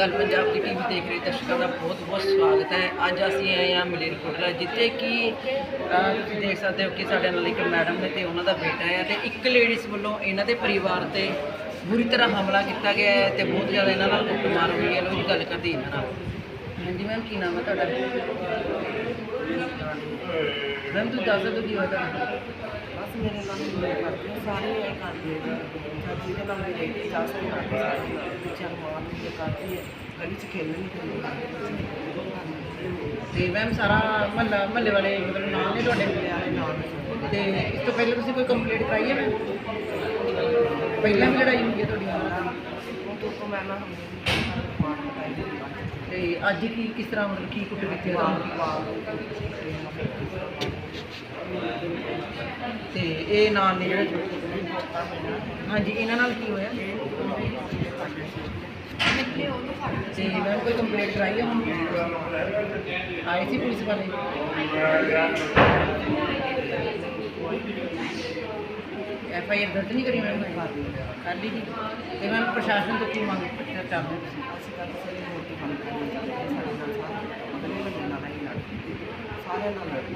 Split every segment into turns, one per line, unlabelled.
ਗੱਲ ਪੰਜਾਬ ਦੀ ਟੀਵੀ ਦੇਖ ਰਹੇ ਦਰਸ਼ਕਾਂ ਦਾ ਬਹੁਤ ਬਹੁਤ ਸਵਾਗਤ ਹੈ। ਅੱਜ ਅਸੀਂ ਆਏ ਹਾਂ ਮਲੇਰਕੋਟਲਾ ਜਿੱਥੇ ਕਿ ਅਹ, ਤੁਸੀਂ ਦੇਖ ਸਕਦੇ ਹੋ ਕਿ ਸਾਡੇ ਨਾਲ ਇੱਕ ਮੈਡਮ ਨੇ ਤੇ ਉਹਨਾਂ ਦਾ ਬੇਟਾ ਹੈ ਤੇ ਇੱਕ ਲੇਡੀਜ਼ ਵੱਲੋਂ ਇਹਨਾਂ ਦੇ ਪਰਿਵਾਰ ਤੇ ਬੁਰੀ ਤਰ੍ਹਾਂ ਹਮਲਾ ਕੀਤਾ ਗਿਆ ਹੈ ਤੇ ਬਹੁਤ ਜ਼ਿਆਦਾ ਇਹਨਾਂ ਨਾਲ ਕੁੱਟਮਾਰ ਹੋਈ ਹੈ। ਲੋਕ ਗੱਲ ਕਰਦੇ ਇਹਨਾਂ ਨਾਲ। ਹਾਂਜੀ ਮੈਮ ਕੀ ਨਾਮ ਹੈ ਤੁਹਾਡਾ? ਮੈਮ ਤੁਸੀਂ ਦੱਸ ਦਿਓ ਕੀ ਹੋਇਆ ਤੁਹਾਡਾ?
ਬਸ ਮੇਰੇ ਨਾਲ ਹੀ ਮੇਰੇ ਕਰਦੇ ਆ, ਸਾਰੇ ਇਹ ਕਰਦੇ ਆ ਜੀ ਜਿਹਦੇ ਨਾਲ ਮੇਰੇ ਰਹਿੰਦੇ ਜਾ ਸਕਦੇ ਆ ਸਾਰੇ ਬੱਚਿਆਂ ਨੂੰ ਮਾਰ ਕੇ ਕਰਦੀ ਹੈ ਗਲੀ 'ਚ ਖੇਲਣ ਨਹੀਂ ਦਿੰਦੇ।
ਤੇ ਮੈਮ ਸਾਰਾ ਮਹੱਲਾ ਮਹੱਲੇ ਵਾਲੇ ਮਤਲਬ ਨਾਲ ਨੇ ਤੁਹਾਡੇ?
ਵਾਲੇ ਨਾਲ
ਤੇ ਇਸ ਤੋਂ ਪਹਿਲਾਂ ਤੁਸੀਂ ਕੋਈ ਕੰਪਲੇਂਟ ਕਰਾਈ ਹੈ ਮੈਮ ਪਹਿਲਾਂ ਵੀ ਲੜਾਈ ਹੋਈ ਹੈ ਤੁਹਾਡੀ?
ਉਹ ਤੋਂ ਮੈਂ ਨਾ ਮਾਰ
ਤੇ ਅੱਜ ਕੀ, ਕਿਸ ਤਰ੍ਹਾਂ ਮਤਲਬ ਕੀ ਕੁੱਟ ਕੀਤੀ
ਵਾਹ
ਤੁਹਾਨੂੰ? ਤੇ ਇਹ ਨਾਲ ਨੇ ਜਿਹੜੇ ਹਾਂਜੀ, ਇਹਨਾਂ ਨਾਲ ਕੀ ਹੋਇਆ? ਤੇ ਮੈਮ ਕੋਈ ਕੰਪਲੇਂਟ ਕਰਾਈ ਹੈ ਹੁਣ? ਆਈ ਸੀ ਪੁਲਿਸ ਵਾਲੇ? ਐਫ ਆਈ ਆਰ ਦਰਜ ਨਹੀਂ ਕਰੀ ਮੈਮ ਕਰ ਲਈ ਜੀ ਤੇ ਮੈਮ ਪ੍ਰਸ਼ਾਸਨ ਤੋਂ ਕੀ ਮੰਗ ਚਾਹੁੰਦੇ ਹੋ ਤੁਸੀਂ?
ਅਸੀਂ ਤਾਂ ਕਿਸੇ ਦੀ ਰੋਟੀ ਖਾਣੀ ਸਾਡੇ ਨਾਲ ਸਾਰੇ ਅਗਲੇ ਨਾਲ ਹੀ ਲੜਦੇ ਸਾਰਿਆਂ ਨਾਲ ਲੜਦੇ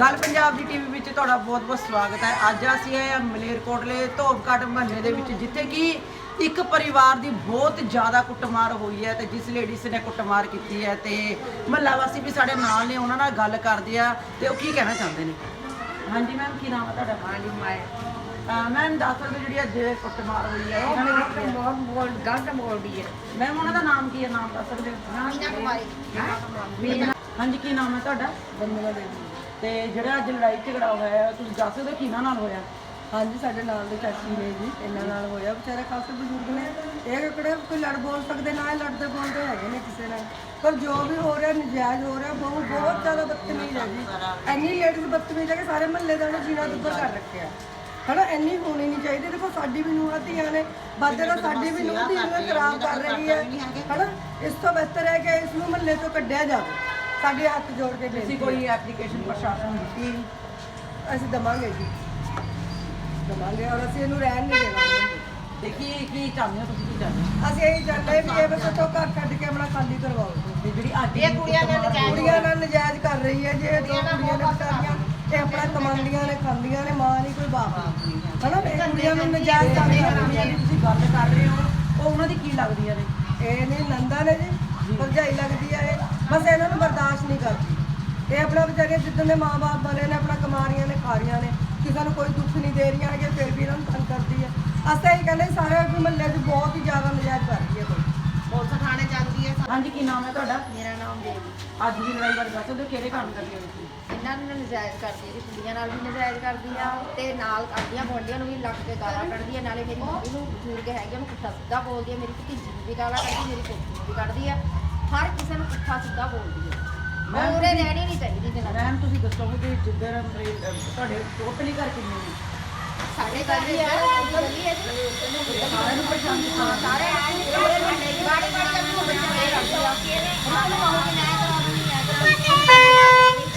ਗੱਲ ਪੰਜਾਬ ਦੀ ਟੀਵੀ ਵਿੱਚ ਤੁਹਾਡਾ ਬਹੁਤ-ਬਹੁਤ ਸਵਾਗਤ ਹੈ। ਅੱਜ ਅਸੀਂ ਆਏ ਹਾਂ ਮਲੇਰਕੋਟਲੇ ਧੋਬਕਟ ਮਹੱਲੇ ਦੇ ਵਿੱਚ ਜਿੱਥੇ ਕਿ ਇੱਕ ਪਰਿਵਾਰ ਦੀ ਬਹੁਤ ਜ਼ਿਆਦਾ ਕੁੱਟਮਾਰ ਹੋਈ ਹੈ ਤੇ ਜਿਸ ਲੇਡੀਜ਼ ਨੇ ਕੁੱਟਮਾਰ ਕੀਤੀ ਹੈ ਤੇ ਮਹੱਲਾ ਵਾਸੀ ਵੀ ਸਾਡੇ ਨਾਲ ਨੇ ਉਹਨਾਂ ਨਾਲ ਗੱਲ ਕਰਦੇ ਆ ਤੇ ਉਹ ਕੀ ਕਹਿਣਾ ਚਾਹੁੰਦੇ ਨੇ? ਹਾਂਜੀ ਮੈਮ ਕੀ ਨਾਮ ਹੈ ਤੁਹਾਡਾ?
ਹਾਂਜੀ ਮੈਂ।
ਮੈਮ ਦੱਸ ਸਕਦੇ ਜਿਹੜੀ ਅੱਜ ਕੁੱਟਮਾਰ ਹੋਈ ਹੈ ਇਹਨਾਂ ਨੇ ਕੀਤੀ ਹੈ?
ਬਹੁਤ ਬੋਲ ਗਲਤ ਬੋਲਦੀ ਹੈ
ਮੈਮ ਉਹਨਾਂ ਦਾ ਨਾਮ ਕੀ ਹੈ ਨਾਮ ਦੱਸ ਸਕਦੇ ਹੋ?
ਮੀਨਾ ਕੁਮਾਰੀ
ਮੀਨਾ ਹਾਂਜੀ ਕੀ ਨਾਮ ਹੈ ਤੁਹਾਡਾ?
ਬੰਦਨਾ ਦੇਵੀ।
ਤੇ ਜਿਹੜਾ ਅੱਜ ਲੜਾਈ ਝਗੜਾ ਹੋਇਆ ਹੈ ਤੁਸੀਂ ਦੱਸ ਸਕਦੇ ਹੋ ਕਿਹਨਾਂ ਨਾਲ ਹੋਇਆ?
ਹਾਂਜੀ ਸਾਡੇ ਨਾਲ ਦੇ ਚਾਚੀ ਨੇ ਜੀ ਇਹਨਾਂ ਨਾਲ ਹੋਇਆ। ਵਿਚਾਰੇ ਕਾਫੀ ਬਜ਼ੁਰਗ ਨੇ। ਇਹ ਕਿਹੜੇ ਕੋਈ ਲੜ ਬੋਲ ਸਕਦੇ ਨਾ ਇਹ ਲੜਦੇ ਬੋਲਦੇ ਹੈਗੇ ਨੇ ਕਿਸੇ ਨਾਲ। ਪਰ ਜੋ ਵੀ ਹੋ ਰਿਹਾ ਨਜਾਇਜ਼ ਹੋ ਰਿਹਾ ਬਹੁਤ ਬਹੁਤ ਜ਼ਿਆਦਾ ਬਦਤਮੀਜ਼ ਹੈ ਜੀ। ਇੰਨੀ ਲੇਡੀਜ਼ ਬਦਤਮੀਜ਼ ਹੈ ਕਿ ਸਾਰੇ ਮਹੱਲੇ ਦਾ ਉਹਨੇ ਜੀਣਾ ਦੁੱਭਰ ਕਰ ਰੱਖਿਆ। ਹਨਾ ਇੰਨੀ ਹੋਣੀ ਨਹੀਂ ਚਾਹੀਦੀ। ਦੇਖੋ ਸਾਡੀ ਵੀ ਨੂੰਹਾਂ ਧੀਆਂ ਨੇ। ਬਾਦੇ ਦਾ ਸਾਡੀ ਵੀ ਨੂੰਹ ਧੀ ਨੂੰ ਖਰਾਬ ਕਰ ਰਹੀ ਹੈ। ਹਨਾ ਇਸ ਤੋਂ ਬਿਹਤਰ ਹੈ ਕਿ ਇਸ ਨੂੰ ਮਹੱਲੇ ਤੋਂ ਕੱਢਿਆ ਜਾਵੇ। ਸਾਡੇ ਹੱਥ ਜੋੜ ਕੇ ਬੇਨਤੀ
ਕੋਈ ਐਪਲੀਕੇਸ਼ਨ ਪ੍ਰਸ਼ਾਸਨ ਨੂੰ ਦਿੱਤੀ?
ਅਸੀਂ ਦਵਾਂਗੇ ਜੀ। ਦਵਾਂਗੇ ਔਰ ਅਸੀਂ ਇਹਨੂੰ ਰਹਿਣ ਨਹੀਂ ਦੇਣਾ।
ਤੇ ਕੀ ਕੀ ਚਾਹੁੰਦੇ ਹੋ ਤੁਸੀਂ ਕੀ ਚਾਹੁੰਦੇ ਹੋ?
ਅਸੀਂ ਇਹੀ ਚਾਹੁੰਦੇ ਹਾਂ ਵੀ ਇਹ ਬਸ ਇੱਥੋਂ ਘਰ ਛੱਡ ਕੇ ਆਪਣਾ ਖਾਲੀ ਕਰਵਾਓ।
ਤੇ ਜਿਹੜੀ ਅੱਜ ਇਹ ਕੁੜੀਆਂ ਨਾਲ
ਕੁੜੀਆਂ ਨਾਲ ਨਜਾਇਜ਼ ਕਰ ਰਹੀ ਹੈ ਜੇ ਦੋ ਕੁੜੀਆਂ ਨੇ ਵਿਚਾਰੀਆਂ ਆਪਣਾ ਕਮਾਉਂਦੀਆਂ ਨੇ ਖਾਂਦੀਆਂ ਨੇ ਮਾਂ ਨਹੀਂ ਕੋਈ ਬਾਪ ਨਹੀਂ। ਹਨਾ? ਇਹ ਕੁੜੀਆਂ ਨੂੰ ਨਜਾਇਜ਼ ਕਰਦੀਆਂ
ਕੁੜੀਆਂ ਦੀ ਤੁਸੀਂ ਗੱਲ ਕਰ ਰਹੇ ਹੋ ਉਹ ਉਹਨਾਂ ਦੀ ਕੀ ਲੱਗਦੀਆਂ ਨੇ?
ਇਹ ਨੇ ਨੰਦਾ ਨੇ ਜੀ ਭਰਜਾਈ ਲੱਗਦੀ ਹੈ ਇਹ। ਬਸ ਇਹਨਾਂ ਨੂੰ ਬਰਦਾਸ਼ਤ ਨਹੀਂ ਕਰਦੀ। ਇਹ ਆਪਣਾ ਵਿਚਾਰੀਆਂ ਜਿੱਦਾਂ ਦੇ ਮਾਂ-ਬਾਪ ਬਣੇ ਨੇ ਆਪਣਾ ਕਮਾ ਰਹੀਆਂ ਹੈਗੀਆਂ ਫਿਰ ਵੀ ਇਹਨਾਂ ਨੂੰ ਤੰਗ ਕਰਦੀ ਹੈ ਅਸਾਂ ਇਹ ਕਹਿੰਦੇ ਸਾਰੇ ਮਹੱਲੇ 'ਚ ਬਹੁਤ ਹੀ ਜ਼ਿਆਦਾ ਨਜਾਇਜ਼ ਕਰ ਰਹੀ ਹੈ ਕੋਈ।
ਪੁਲਿਸ ਥਾਣੇ ਜਾਂਦੀ ਹੈ
ਹਾਂਜੀ ਕੀ ਨਾਮ ਹੈ ਤੁਹਾਡਾ?
ਮੇਰਾ ਨਾਮ ਦੇਵੀ
ਅੱਜ ਦੀ ਲੜਾਈ ਬਾਰੇ ਦੱਸ ਦਿਓ ਕਿਹੜੇ ਕੰਮ ਕਰਦੇ ਹੋ ਤੁਸੀਂ?
ਇਹਨਾਂ ਨੂੰ ਨਜਾਇਜ਼ ਕਰਦੀ ਹੈ ਕੁੜੀਆਂ ਨਾਲ ਵੀ ਨਜਾਇਜ਼ ਕਰਦੀ ਆ ਤੇ ਨਾਲ ਆਦੀਆਂ ਗੁਆਂਢੀਆਂ ਨੂੰ ਵੀ ਲੱਗ ਕੇ ਗਾਲਾਂ ਕੱਢਦੀ ਆ ਨਾਲੇ ਮੇਰੀ ਮੰਮੀ ਨੂੰ ਬਜ਼ੁਰਗ ਹੈਗੇ ਉਹਨੂੰ ਪੁੱਠਾ ਸਿੱਧਾ ਬੋਲਦੀ ਆ ਮੇਰੀ ਭਤੀਜੀ ਨੂੰ ਵੀ ਗਾਲਾਂ ਕੱਢਦੀ ਮੇਰੀ ਪੋਤੀ ਨੂੰ ਵੀ ਕੱਢਦੀ ਆ। ਹਰ ਕਿਸੇ ਨੂੰ ਪੁੱਠਾ ਸਿੱਧਾ ਬੋਲਦੀ ਆ। ਮੈਂ ਉਰੇ ਰਹਿਣੀ ਨਹੀਂ ਚਾਹੀਦੀ ਜਨਾਨੀ।
ਮੈਮ ਤੁਸੀਂ ਦੱਸੋਗੇ ਕਿ ਜਿੱਧਰ ਅਹ, ਤੁਹਾਡੇ ਟੋਟਲੀ ਘਰ ਕਿੰਨੇ ਨੇ?
ਸਾਡੇ ਘਰ ਹੀ ਆ ਗਲੀ ਹੈ ਸਾਰਿਆਂ ਨੂੰ ਪਛਾਣ ਹਾਂ ਸਾਰੇ ਆਏ ਨੇ ਸਾਰੇ ਮਹੱਲੇ ਦੀ ਬਾੜੀ ਬਾੜੀ ਨੂੰ ਬੱਚੇ ਦੇ ਰੱਖਦੇ ਆ ਉਹਨਾਂ ਨੂੰ ਕਹੋ ਕਿ ਨਾ ਕਰਾਉਣੀ ਨਹੀਂ ਕਰਾਉਣੀ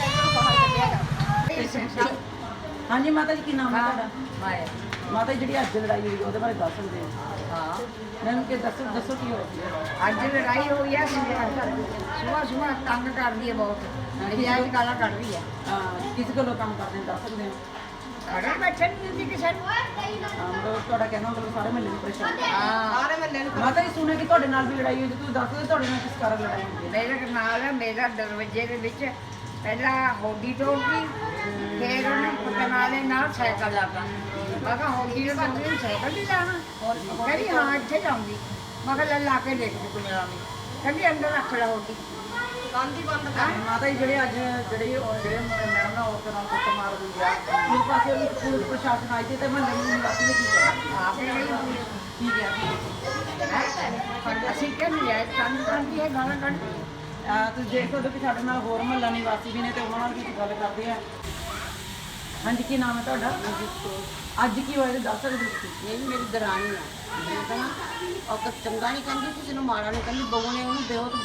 ਹਾਂਜੀ ਮਾਤਾ ਜੀ ਕੀ ਨਾਮ ਹੈ ਤੁਹਾਡਾ?
ਮਾਇਆ।
ਮਾਤਾ ਜੀ ਜਿਹੜੀ ਅੱਜ ਲੜਾਈ ਹੋਈ ਉਹਦੇ ਬਾਰੇ ਦੱਸ ਸਕਦੇ ਹੋ।
ਹਾਂ।
ਮੈਨੂੰ ਕਿ ਦੱਸੋ ਦੱਸੋ ਕੀ ਹੋਇਆ?
ਅੱਜ ਲੜਾਈ ਹੋਈ ਹੈ ਸੁਬਹ ਸੁਬਹ ਤੰਗ ਕਰਦੀ ਹੈ। ਬਹੁਤ ਨਜਾਇਜ਼ ਗਾਲਾਂ ਕੱਢ ਰਹੀ ਹੈ
ਅਹ, ਕਿਸ ਗੱਲੋਂ ਕੰਮ ਕਰਦੇ ਦੱਸ ਸਕਦੇ ਹੋ?
ਘਰੇ ਬੈਠੇ ਨਹੀਂ ਦਿੰਦੀ ਕਿਸੇ ਨੂੰ।
ਹਾਂ, ਮਤਲਬ ਤੁਹਾਡਾ ਕਹਿਣਾ ਮਤਲਬ ਸਾਰੇ ਮਹੱਲੇ ਨੂੰ ਪਰੇਸ਼ਾਨ ਕਰ
ਹਾਂ ਸਾਰੇ ਮੱਲੇ ਨੂੰ
ਮਾਤਾ ਜੀ ਸੁਣਿਆ ਕਿ ਤੁਹਾਡੇ ਨਾਲ ਵੀ ਲੜਾਈ ਹੋਈ ਤੇ ਤੁਸੀਂ ਦੱਸ ਦਿਓ ਤੁਹਾਡੇ ਨਾਲ ਕਿਸ ਕਾਰਨ ਲੜਾਈ ਹੋਈ ਹੈ।
ਮੇਰੇ ਨਾਲ ਮੇਰਾ ਦਰਵਾਜ਼ੇ ਦੇ ਵਿੱਚ ਪਹਿਲਾਂ ਹੋਡੀ ਤੋੜਦੀ ਫਿਰ ਉਹਨੇ ਪਤਨਾਲੇ ਨਾਲ ਸਾਈਕਲ ਲਾਤਾ। ਮੈਂ ਕਿਹਾ ਹੋਡੀ ਦੇ ਬੰਦੇ ਸਾਈਕਲ ਨਹੀਂ ਲਾਣਾ। ਕਹਿੰਦੀ ਹਾਂ ਇੱਥੇ ਜਾਊਂਗੀ। ਮੈਂ ਕਿਹਾ ਲੈ ਲਾ ਕੇ ਦੇਖ ਤੂੰ ਮੇਰਾ ਵੀ ਕਹਿੰਦੀ ਅੰਦਰ ਰੱਖ ਲੈ ਹੋਡੀ ਕੰਦੀ ਬੰਦ
ਮਾਤਾ ਜੀ ਜਿਹੜੇ ਅੱਜ ਜਿਹੜੇ ਉਹ ਜਿਹੜੇ ਮੈਡਮ ਨਾਲ ਔਰਤ ਨਾਲ ਕੁੱਟ ਮਾਰ ਹੋਈ ਆ। ਉਸ ਪਾਸੇ ਉਹਨੂੰ ਪੁਲਿਸ ਪ੍ਰਸ਼ਾਸਨ ਆਈ ਤੇ ਮਹੱਲੇ ਨੂੰ ਨਿਵਾਸੀ ਨੇ ਕੀ ਕਿਹਾ
ਆਪੇ ਨਹੀਂ
ਕੀ ਕਿਹਾ
ਅਸੀਂ ਕਹਿੰਦੇ ਯਾਰ ਕੰਦ ਕੰਦੀ ਹੈ ਗਾਲਾਂ ਕੱਢਦੀ
ਤੁਸੀਂ ਦੇਖ ਸਕਦੇ ਕਿ ਸਾਡੇ ਨਾਲ ਹੋਰ ਮਹੱਲਾ ਨਿਵਾਸੀ ਵੀ ਨੇ ਤੇ ਉਹਨਾਂ ਨਾਲ ਵੀ ਗੱਲ ਕਰਦੇ ਆ। ਹਾਂਜੀ ਕੀ ਨਾਮ ਹੈ ਤੁਹਾਡਾ? ਅੱਜ ਕੀ ਹੋਇਆ ਇਹ ਦੱਸ ਸਕਦੇ ਹੋ ਤੁਸੀਂ?
ਇਹ ਵੀ ਮੇਰੀ ਦਰਾਣੀ ਆ। ਮੈਂ ਉਹ ਕੁਛ ਚੰਗਾ ਨਹੀਂ ਕਹਿੰਦੀ ਕਿਸੇ ਨੂੰ ਮਾੜਾ ਨਹੀਂ ਕਹਿੰਦੀ। ਬਹੂ ਨੇ ਉਹਨੂੰ ਬਹੁਤ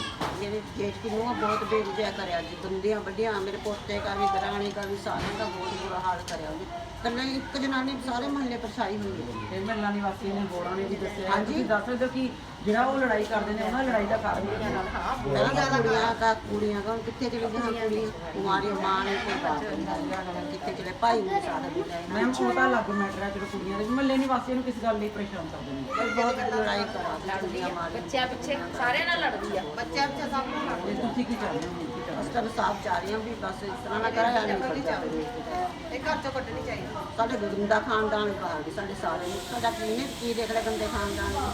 ਮੇਰੇ ਜੇਠ ਕੀ ਨੂੰ ਬਹੁਤ ਬੇਇੱਜ਼ਤਿਆ ਕਰਿਆ ਜੀ ਦੰਦੀਆਂ ਵੱਡੀਆਂ ਮੇਰੇ ਪੋਤੇ ਕਾ ਵੀ ਦਰਾਣੀ ਕਾ ਵੀ ਸਾਰਿਆਂ ਦਾ ਬਹੁਤ ਬੁਰਾ ਹਾਲ ਕਰਿਆ ਉਹਨੇ। ਕੱਲੇ ਇੱਕ ਜਨਾਨੀ ਸਾਰੇ ਮਹੱਲੇ ਪਰਛਾਈ ਹੋਈ ਹੈ।
ਤੇ ਮਹੱਲਾ ਨਿਵਾਸੀ ਨੇ ਬੋੜਾ ਨੇ ਵੀ ਦੱਸਿਆ
ਹਾਂਜੀ।
ਤੁਸੀਂ ਦੱਸ ਸਕਦੇ ਹੋ ਕਿ ਜਿਹੜਾ ਉਹ ਲੜਾਈ ਕਰਦੇ ਨੇ ਉਹਨਾਂ ਲੜਾਈ ਦਾ ਕਾਰਨ ਕੀ ਹੈ?
ਪਹਿਲਾਂ ਕੁੜੀਆਂ ਦਾ ਕੁੜੀਆਂ ਦਾ ਕਿੱਥੇ ਚਲੇ ਗਈਆਂ ਕੁੜੀਆਂ? ਕੁਮਾਰੀ ਮਾਂ ਨੇ ਕੋਈ ਬਾਤ ਨਹੀਂ ਕਿੱਥੇ ਚਲੇ? ਭਾਈ ਨੇ ਸਾਡਾ ਵੀ ਲੈ
ਮੈਮ ਛੋਟਾ ਲੱਗ ਮੈਟਰ ਹੈ ਜਦੋਂ ਕੁੜੀਆਂ ਦੇ ਮਹੱਲੇ ਨਿਵਾਸੀਆਂ ਨੂੰ ਕਿਸ ਗੱਲ ਲਈ ਪਰੇਸ਼ਾਨ ਕਰਦੇ ਨੇ।
ਬਹੁਤ ਲੜਾਈ ਕਰਾ ਕੁੜੀਆਂ ਮਾਰੀ
ਬੱਚਿਆਂ ਪਿੱਛੇ ਸਾਰਿਆਂ ਨਾਲ ਲੜਦੀ ਆ। ਬੱਚਿਆਂ ਪਿੱਛੇ ਸਭ ਨੂੰ ਲੜਦੀ
ਤੇ ਤੁਸੀਂ ਕੀ ਚਾਹੁੰਦੇ ਹੋ? ਕੀ ਚਾਹੁੰਦੇ
ਤਾਂ ਸਾਫ਼ ਚਾਹ ਰਹੀ ਹਾਂ ਵੀ ਬਸ ਇਸ ਤਰ੍ਹਾਂ ਨਾ ਕਰਾਇਆ ਨਹੀਂ ਚਾਹੀਦਾ।
ਇਹ ਘਰ ਚੋਂ ਕੱਢਣੀ ਚਾਹੀਦੀ।
ਸਾਡੇ ਗੰਦਾ ਖਾਨਦਾਨ ਬਾਹਰ ਸਾਡੇ ਸਾਰੇ ਸਾਡਾ ਕੀ ਨੇ? ਕੀ ਦੇਖ ਲੈ ਗੰਦੇ ਖਾਨਦਾਨ ਨੂੰ।